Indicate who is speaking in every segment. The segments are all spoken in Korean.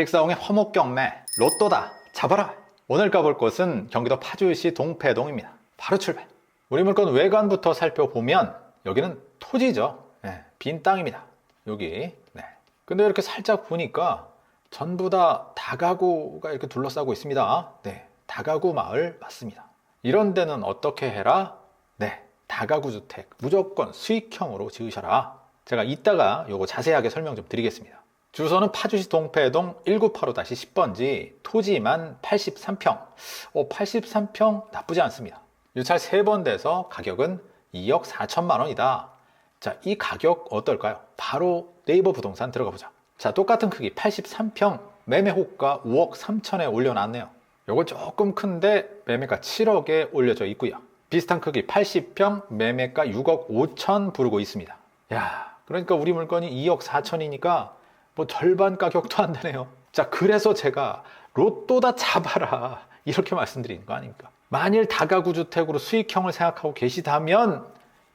Speaker 1: 직사홍의 화목 경매 로또다 잡아라. 오늘 가볼 곳은 경기도 파주시 동패동입니다. 바로 출발. 우리 물건 외관부터 살펴보면 여기는 토지죠. 네, 빈 땅입니다. 여기. 네. 근데 이렇게 살짝 보니까 전부 다 다가구가 이렇게 둘러싸고 있습니다. 네, 다가구 마을 맞습니다. 이런 데는 어떻게 해라? 네, 다가구 주택 무조건 수익형으로 지으셔라. 제가 이따가 요거 자세하게 설명 좀 드리겠습니다 주소는 파주시 동패동 1985-10번지 토지만 83평. 오, 83평 나쁘지 않습니다. 유찰 3번 돼서 가격은 2억 4천만 원이다. 자, 이 가격 어떨까요? 바로 네이버 부동산 들어가 보자. 자, 똑같은 크기 83평 매매 호가 5억 3천에 올려놨네요. 요거 조금 큰데 매매가 7억에 올려져 있고요. 비슷한 크기 80평 매매가 6억 5천 부르고 있습니다. 야, 그러니까 우리 물건이 2억 4천이니까 뭐 절반 가격도 안 되네요. 자, 그래서 제가 로또다 잡아라. 이렇게 말씀드리는 거 아닙니까? 만일 다가구 주택으로 수익형을 생각하고 계시다면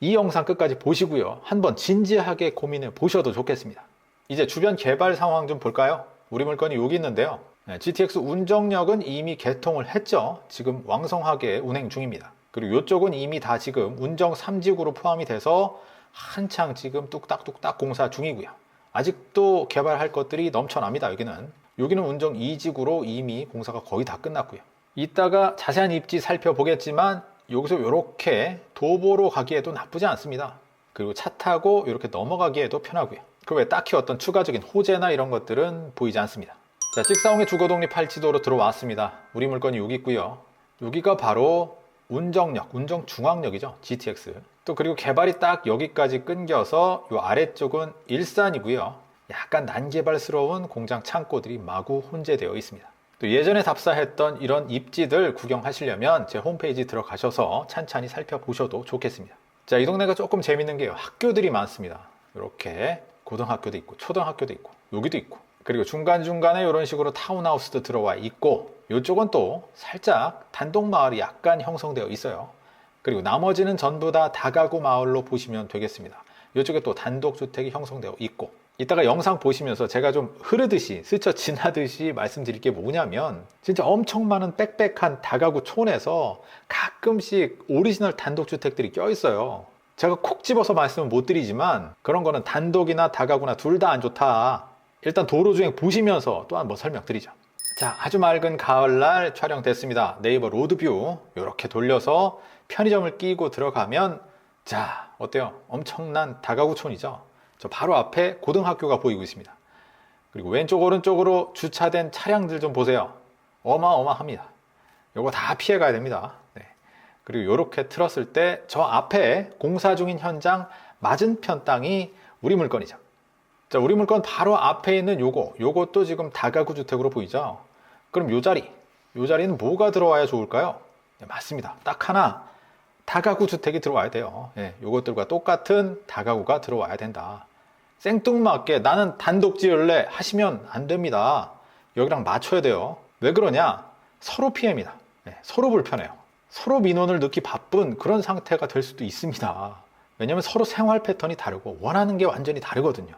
Speaker 1: 이 영상 끝까지 보시고요. 한번 진지하게 고민해 보셔도 좋겠습니다. 이제 주변 개발 상황 좀 볼까요? 우리 물건이 여기 있는데요. 네, GTX 운정역은 이미 개통을 했죠. 지금 왕성하게 운행 중입니다. 그리고 이쪽은 이미 다 지금 운정 3지구로 포함이 돼서 한창 지금 뚝딱뚝딱 공사 중이고요. 아직도 개발할 것들이 넘쳐납니다. 여기는 여기는 운정 2지구로 이미 공사가 거의 다 끝났고요. 이따가 자세한 입지 살펴보겠지만 여기서 이렇게 도보로 가기에도 나쁘지 않습니다. 그리고 차 타고 이렇게 넘어가기에도 편하고요. 그 외에 딱히 어떤 추가적인 호재나 이런 것들은 보이지 않습니다. 자, 찍사홍의 주거독립 팔지도로 들어왔습니다. 우리 물건이 여기 있고요. 여기가 바로 운정역, 운정중앙역이죠. GTX. 또 그리고 개발이 딱 여기까지 끊겨서 이 아래쪽은 일산이고요. 약간 난개발스러운 공장 창고들이 마구 혼재되어 있습니다. 또 예전에 답사했던 이런 입지들 구경하시려면 제 홈페이지 들어가셔서 찬찬히 살펴보셔도 좋겠습니다. 자, 이 동네가 조금 재밌는 게요. 학교들이 많습니다. 이렇게 고등학교도 있고 초등학교도 있고 여기도 있고 그리고 중간중간에 이런 식으로 타운하우스도 들어와 있고 이쪽은 또 살짝 단독 마을이 약간 형성되어 있어요. 그리고 나머지는 전부 다 다가구 마을로 보시면 되겠습니다. 이쪽에 또 단독 주택이 형성되어 있고 이따가 영상 보시면서 제가 좀 흐르듯이 스쳐 지나듯이 말씀드릴 게 뭐냐면 진짜 엄청 많은 빽빽한 다가구 촌에서 가끔씩 오리지널 단독 주택들이 껴 있어요. 제가 콕 집어서 말씀을 못 드리지만 그런 거는 단독이나 다가구나 둘 다 안 좋다. 일단 도로 주행 보시면서 또한 뭐 설명드리죠. 자, 아주 맑은 가을날 촬영됐습니다. 네이버 로드뷰 이렇게 돌려서 편의점을 끼고 들어가면 자, 어때요? 엄청난 다가구촌이죠. 저 바로 앞에 고등학교가 보이고 있습니다. 그리고 왼쪽 오른쪽으로 주차된 차량들 좀 보세요. 어마어마합니다. 요거 다 피해 가야 됩니다. 네. 그리고 이렇게 틀었을 때 저 앞에 공사 중인 현장 맞은편 땅이 우리 물건이죠. 자, 우리 물건 바로 앞에 있는 요거, 요것도 지금 다가구 주택으로 보이죠? 그럼 요 자리, 요 자리는 뭐가 들어와야 좋을까요? 네, 맞습니다. 딱 하나, 다가구 주택이 들어와야 돼요. 예, 요것들과 똑같은 다가구가 들어와야 된다. 생뚱맞게 나는 단독 지을래 하시면 안 됩니다. 여기랑 맞춰야 돼요. 왜 그러냐? 서로 피해입니다. 예, 서로 불편해요. 서로 민원을 넣기 바쁜 그런 상태가 될 수도 있습니다. 왜냐면 서로 생활 패턴이 다르고 원하는 게 완전히 다르거든요.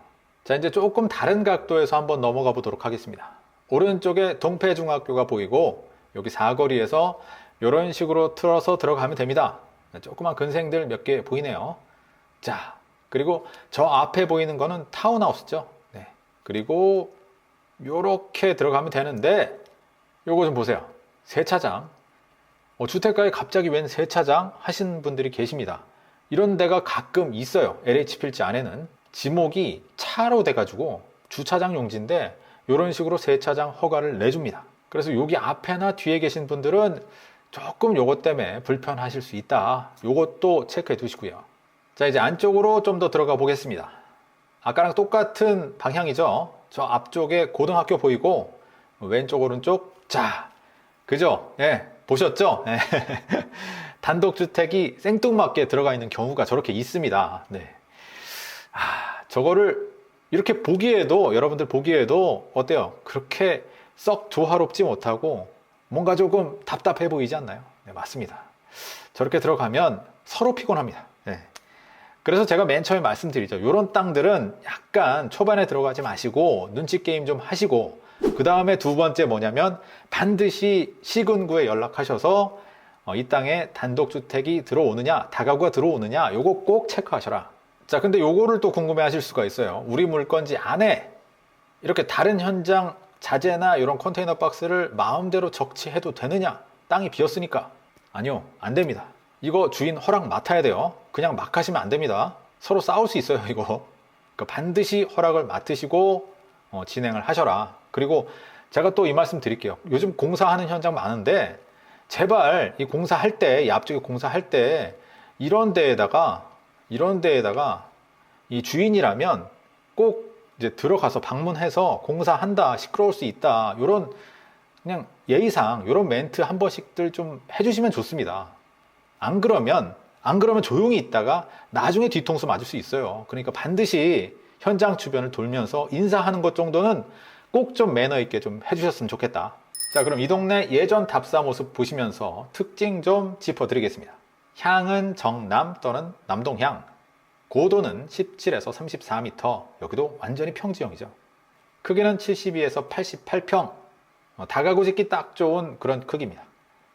Speaker 1: 자, 이제 조금 다른 각도에서 한번 넘어가 보도록 하겠습니다. 오른쪽에 동패중학교가 보이고 여기 사거리에서 이런 식으로 틀어서 들어가면 됩니다. 조그만 근생들 몇 개 보이네요. 자, 그리고 저 앞에 보이는 거는 타운하우스죠. 네. 그리고 요렇게 들어가면 되는데 요거 좀 보세요. 세차장. 어, 주택가에 갑자기 웬 세차장 하신 분들이 계십니다. 이런 데가 가끔 있어요. LH 필지 안에는. 지목이 차로 돼가지고 주차장 용지인데 이런 식으로 세차장 허가를 내줍니다. 그래서 여기 앞에나 뒤에 계신 분들은 조금 요것 때문에 불편하실 수 있다. 요것도 체크해 두시고요. 자, 이제 안쪽으로 좀 더 들어가 보겠습니다. 아까랑 똑같은 방향이죠. 저 앞쪽에 고등학교 보이고 왼쪽 오른쪽 자, 그죠? 예, 보셨죠? 예. 단독주택이 생뚱맞게 들어가 있는 경우가 저렇게 있습니다. 네. 아, 저거를 이렇게 보기에도 여러분들 보기에도 어때요? 그렇게 썩 조화롭지 못하고 뭔가 조금 답답해 보이지 않나요? 네, 맞습니다. 저렇게 들어가면 서로 피곤합니다. 네. 그래서 제가 맨 처음에 말씀드리죠. 이런 땅들은 약간 초반에 들어가지 마시고 눈치 게임 좀 하시고 그 다음에 두 번째 뭐냐면 반드시 시군구에 연락하셔서 어, 이 땅에 단독주택이 들어오느냐, 다가구가 들어오느냐, 요거 꼭 체크하셔라. 자, 근데 요거를 또 궁금해 하실 수가 있어요. 우리 물건지 안에 이렇게 다른 현장 자재나 이런 컨테이너 박스를 마음대로 적치해도 되느냐? 땅이 비었으니까. 아니요, 안 됩니다. 이거 주인 허락 맡아야 돼요. 그냥 막 하시면 안 됩니다. 서로 싸울 수 있어요, 이거. 그러니까 반드시 허락을 맡으시고 어, 진행을 하셔라. 그리고 제가 또 이 말씀 드릴게요. 요즘 공사하는 현장 많은데 제발 이 공사할 때, 이 앞쪽에 공사할 때 이런 데에다가 이런 데에다가 이 주인이라면 꼭 이제 들어가서 방문해서 공사한다, 시끄러울 수 있다, 요런 그냥 예의상 요런 멘트 한 번씩들 좀 해주시면 좋습니다. 안 그러면 안 그러면 조용히 있다가 나중에 뒤통수 맞을 수 있어요. 그러니까 반드시 현장 주변을 돌면서 인사하는 것 정도는 꼭 좀 매너 있게 좀 해주셨으면 좋겠다. 자, 그럼 이 동네 예전 답사 모습 보시면서 특징 좀 짚어드리겠습니다. 향은 정남 또는 남동향. 고도는 17에서 34m. 여기도 완전히 평지형이죠. 크기는 72에서 88평. 어, 다가구 짓기 딱 좋은 그런 크기입니다.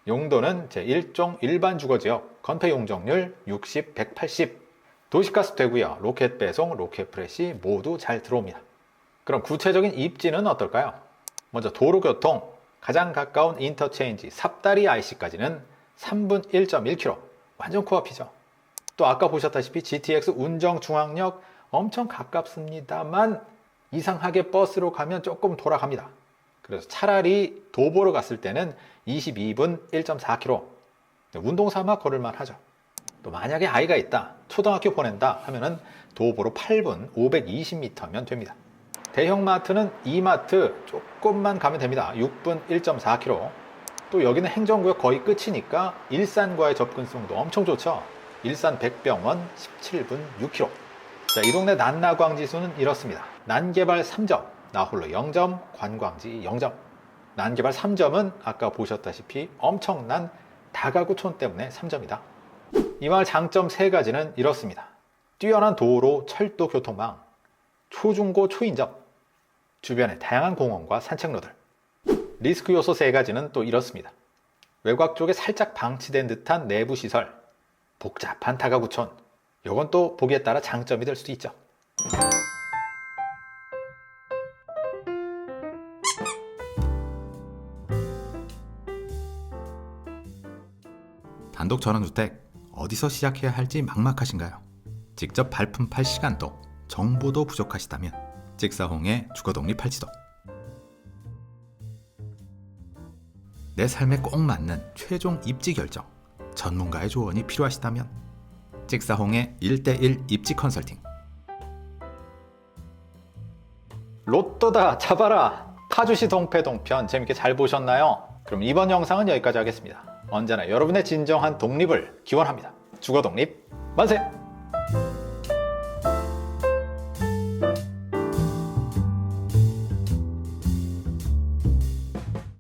Speaker 1: 용도는 제1종 일반 주거지역, 건폐 용적률 60, 180. 도시가스 되고요. 로켓 배송, 로켓 프레시 모두 잘 들어옵니다. 그럼 구체적인 입지는 어떨까요? 먼저 도로교통, 가장 가까운 인터체인지 삽다리 IC까지는 3분 1.1km. 완전 코앞이죠. 또 아까 보셨다시피 GTX 운정 중앙역 엄청 가깝습니다만 이상하게 버스로 가면 조금 돌아갑니다. 그래서 차라리 도보로 갔을 때는 22분 1.4km. 운동 삼아 걸을만 하죠. 또 만약에 아이가 있다, 초등학교 보낸다 하면은 도보로 8분 520m면 됩니다. 대형 마트는 이마트 조금만 가면 됩니다. 6분 1.4km. 또 여기는 행정구역 거의 끝이니까 일산과의 접근성도 엄청 좋죠. 일산 백병원 17분 6km. 자, 이 동네 난나광 지수는 이렇습니다. 난개발 3점, 나홀로 0점, 관광지 0점. 난개발 3점은 아까 보셨다시피 엄청난 다가구촌 때문에 3점이다. 이 마을 장점 세 가지는 이렇습니다. 뛰어난 도로, 철도 교통망, 초중고 초인점, 주변에 다양한 공원과 산책로들. 리스크 요소 세 가지는 또 이렇습니다. 외곽 쪽에 살짝 방치된 듯한 내부 시설, 복잡한 다가구촌. 요건 또 보기에 따라 장점이 될 수도 있죠.
Speaker 2: 단독 전원주택 어디서 시작해야 할지 막막하신가요? 직접 발품 팔 시간도 정보도 부족하시다면 찍사홍의 주거독립 팔지도 내 삶에 꼭 맞는 최종 입지 결정 전문가의 조언이 필요하시다면 찍사홍의 1대1 입지 컨설팅
Speaker 1: 로또다 잡아라 파주시 동패동편 재밌게 잘 보셨나요? 그럼 이번 영상은 여기까지 하겠습니다. 언제나 여러분의 진정한 독립을 기원합니다. 주거 독립 만세!